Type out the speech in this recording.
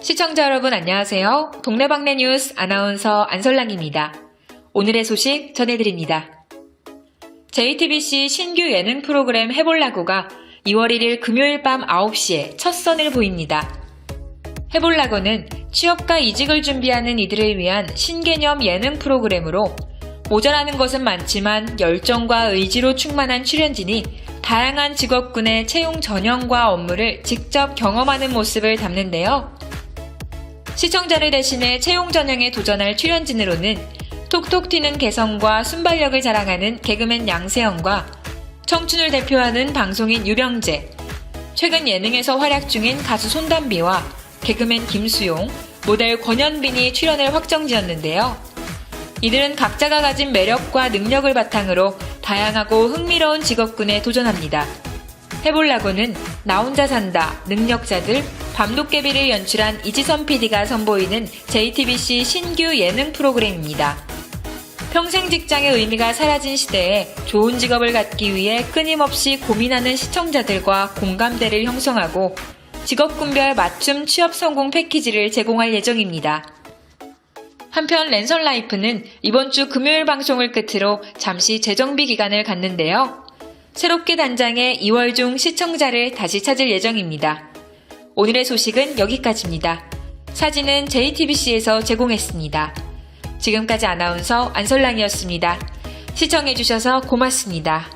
시청자 여러분 안녕하세요. 동네방네 뉴스 아나운서 안설랑입니다. 오늘의 소식 전해드립니다. JTBC 신규 예능 프로그램 해볼라고가 2월 1일 금요일 밤 9시에 첫 선을 보입니다. 해볼라고는 취업과 이직을 준비하는 이들을 위한 신개념 예능 프로그램으로 모자라는 것은 많지만 열정과 의지로 충만한 출연진이 다양한 직업군의 채용 전형과 업무를 직접 경험하는 모습을 담는데요. 시청자를 대신해 채용 전형에 도전할 출연진으로는 톡톡 튀는 개성과 순발력을 자랑하는 개그맨 양세형과 청춘을 대표하는 방송인 유병재, 최근 예능에서 활약 중인 가수 손담비와 개그맨 김수용, 모델 권현빈이 출연을 확정 지었는데요. 이들은 각자가 가진 매력과 능력을 바탕으로 다양하고 흥미로운 직업군에 도전합니다. 해볼라고는 나 혼자 산다, 능력자들, 밤도깨비를 연출한 이지선 PD가 선보이는 JTBC 신규 예능 프로그램입니다. 평생 직장의 의미가 사라진 시대에 좋은 직업을 갖기 위해 끊임없이 고민하는 시청자들과 공감대를 형성하고 직업군별 맞춤 취업 성공 패키지를 제공할 예정입니다. 한편 랜선 라이프는 이번 주 금요일 방송을 끝으로 잠시 재정비 기간을 갖는데요. 새롭게 단장해 2월 중 시청자를 다시 찾을 예정입니다. 오늘의 소식은 여기까지입니다. 사진은 JTBC에서 제공했습니다. 지금까지 아나운서 안설랑이었습니다. 시청해주셔서 고맙습니다.